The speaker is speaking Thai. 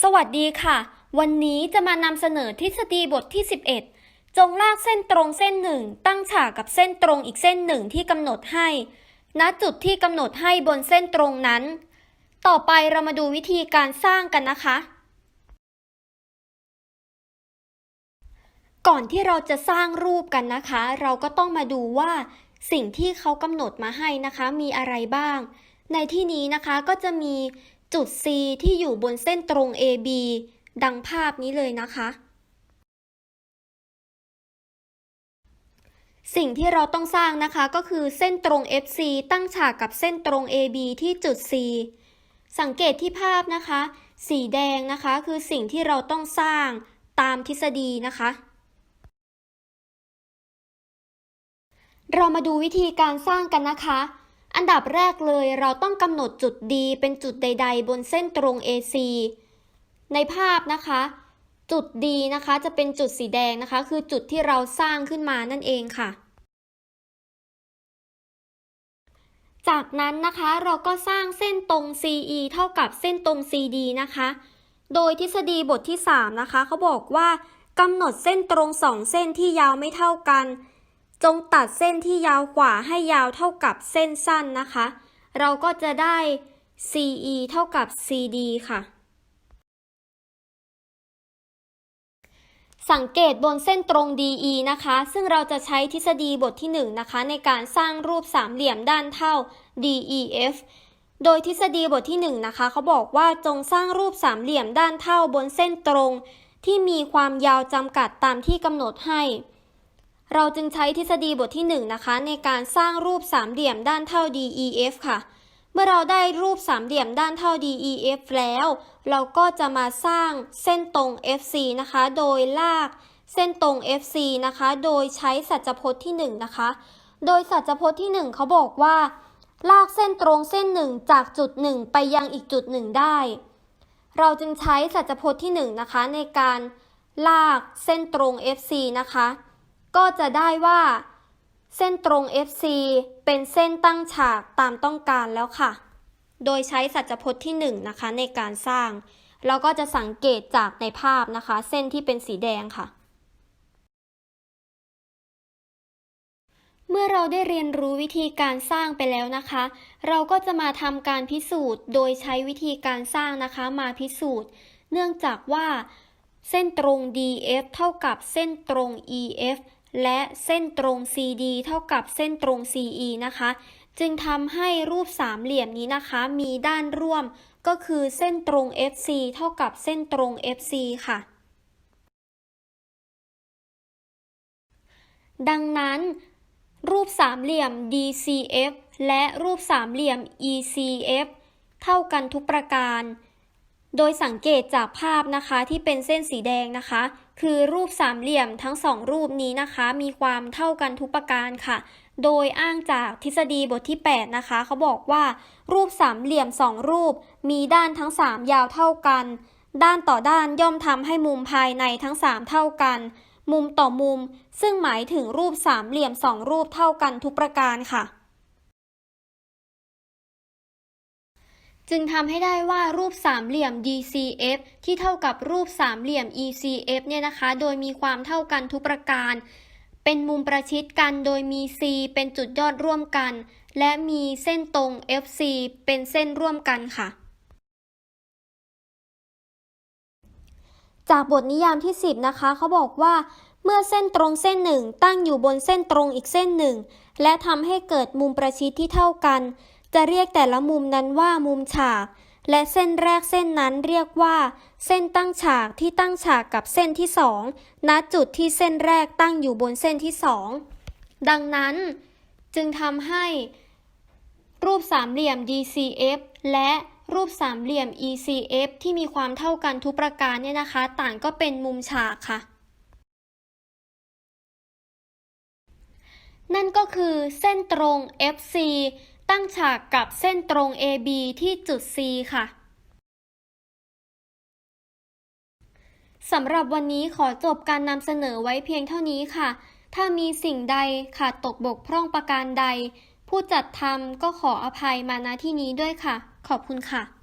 สวัสดีค่ะ วันนี้จะมานำเสนอทฤษฎีบทที่ 11 จงลากเส้นตรงเส้นหนึ่ง ตั้งฉากกับเส้นตรงอีกเส้นหนึ่งที่กำหนดให้ ณ จุดที่กำหนดให้บนเส้นตรงนั้น ต่อไปเรามาดูวิธีการสร้างกันนะคะ ก่อนที่เราจะสร้างรูปกันนะคะ เราก็ต้องมาดูว่าสิ่งที่เขากำหนดมาให้นะคะ มีอะไรบ้าง ในที่นี้นะคะก็จะมี จุด C ที่อยู่บนเส้นตรง AB ดังภาพนี้เลยนะคะ สิ่งที่เราต้องสร้างนะคะก็คือเส้นตรง FC ตั้งฉากกับเส้นตรง AB ที่จุด C สังเกตที่ภาพนะคะ สีแดงนะคะคือสิ่งที่เราต้องสร้างตามทฤษฎีนะคะ เรามาดูวิธีการสร้างกันนะคะ อันดับแรกเลยเราต้องกำหนดจุด D เป็นจุดใด ๆ บนเส้นตรง AC ในภาพนะคะ จุด D นะคะจะเป็นจุดสีแดงนะคะ คือจุดที่เราสร้างขึ้นมานั่นเองค่ะ จากนั้นนะคะเราก็สร้างเส้นตรง CE เท่ากับเส้นตรง CD นะคะ โดยทฤษฎีบทที่ 3 นะคะเขาบอกว่ากำหนดเส้นตรงสองเส้นที่ยาวไม่เท่ากัน จงตัดเส้นที่ยาวกว่าให้ยาวเท่ากับเส้นสั้นนะคะ เราก็จะได้ CE เท่ากับ CD ค่ะ สังเกตบนเส้นตรง DE นะคะ ซึ่งเราจะใช้ทฤษฎีบทที่ 1 นะคะ ในการสร้างรูปสามเหลี่ยมด้านเท่า DEF โดยทฤษฎีบทที่ 1 นะคะ เขาบอกว่าจงสร้างรูปสามเหลี่ยมด้านเท่าบนเส้นตรง ที่มีความยาวจำกัดตามที่กำหนดให้ เราจึงใช้ทฤษฎีบทที่1นะคะในการสร้างรูปสามเหลี่ยมด้านเท่า DEF ค่ะ เมื่อเราได้รูปสามเหลี่ยมด้านเท่า DEF แล้ว เราก็จะมาสร้างเส้นตรง FC นะคะ โดยลากเส้นตรง FC นะคะ โดยใช้สัจพจน์ที่1นะคะ โดยสัจพจน์ที่ 1 เขาบอกว่า ลากเส้นตรงเส้นหนึ่งจากจุดหนึ่งไปยังอีกจุดหนึ่งได้ เราจึงใช้สัจพจน์ที่ 1 นะคะ ในการลากเส้นตรง FC นะคะ ก็จะได้ว่า เส้นตรง FC เป็นเส้นตั้งฉากตามต้องการแล้วค่ะ โดยใช้สัจพจน์ที่ 1 นะคะในการสร้าง เราก็จะสังเกตจากในภาพนะคะ เส้นที่เป็นสีแดงค่ะ เมื่อเราได้เรียนรู้วิธีการสร้างไปแล้วนะคะ เราก็จะมาทำการพิสูจน์ โดยใช้วิธีการสร้างนะคะมาพิสูจน์ เนื่องจากว่าเส้นตรง DF เท่ากับเส้นตรง EF และเส้นตรง CD เท่ากับเส้นตรง CE นะคะ จึงทำให้รูปสามเหลี่ยมนี้นะคะ มีด้านร่วมก็คือเส้นตรง FC เท่ากับเส้นตรง FC ค่ะ ดังนั้น รูปสามเหลี่ยม DCF และรูปสามเหลี่ยม ECF เท่ากันทุกประการ โดยสังเกตจากภาพนะคะที่เป็นเส้นสีแดงนะคะ คือรูปสามเหลี่ยมทั้งสองรูปนี้นะคะ มีความเท่ากันทุกประการค่ะ โดยอ้างจากทฤษฎีบทที่ 8 นะคะ เขาบอกว่ารูปสามเหลี่ยมสองรูป มีด้านทั้ง 3 ยาวเท่ากัน ด้านต่อด้านย่อมทำให้มุมภายในทั้ง 3 เท่ากัน มุมต่อมุม ซึ่งหมายถึงรูปสามเหลี่ยมสองรูปเท่ากันทุกประการค่ะ จึงทำให้ได้ว่ารูปสามเหลี่ยม DCF ที่เท่ากับรูปสามเหลี่ยม ECF เนี่ยนะคะ โดยมีความเท่ากันทุกประการ เป็นมุมประชิดกันโดยมี C เป็นจุดยอดร่วมกัน และมีเส้นตรง FC เป็นเส้นร่วมกันค่ะ จากบทนิยามที่ 10 นะคะ เขาบอกว่าเมื่อเส้นตรงเส้นหนึ่งตั้งอยู่บนเส้นตรงอีกเส้นหนึ่ง และทำให้เกิดมุมประชิดที่เท่ากัน จะเรียกแต่ละมุมนั้นว่ามุมฉาก และเส้นแรกเส้นนั้นเรียกว่า เส้นตั้งฉากที่ตั้งฉากกับเส้นที่สองณจุดที่เส้นแรกตั้งอยู่บนเส้นที่สองดังนั้นจึงทำให้ รูปสามเหลี่ยม DCF และรูปสามเหลี่ยม ECF ที่มีความเท่ากันทุกประการเนี่ยนะคะ ต่างก็เป็นมุมฉากค่ะ นั่นก็คือเส้นตรง FC ตั้งฉากกับเส้นตรง AB ที่จุด C ค่ะ สำหรับวันนี้ขอจบการนำเสนอไว้เพียงเท่านี้ค่ะ ถ้ามีสิ่งใดขาดตกบกพร่องประการใด ผู้จัดทำก็ขออภัยมาณที่นี้ด้วยค่ะ ขอบคุณค่ะ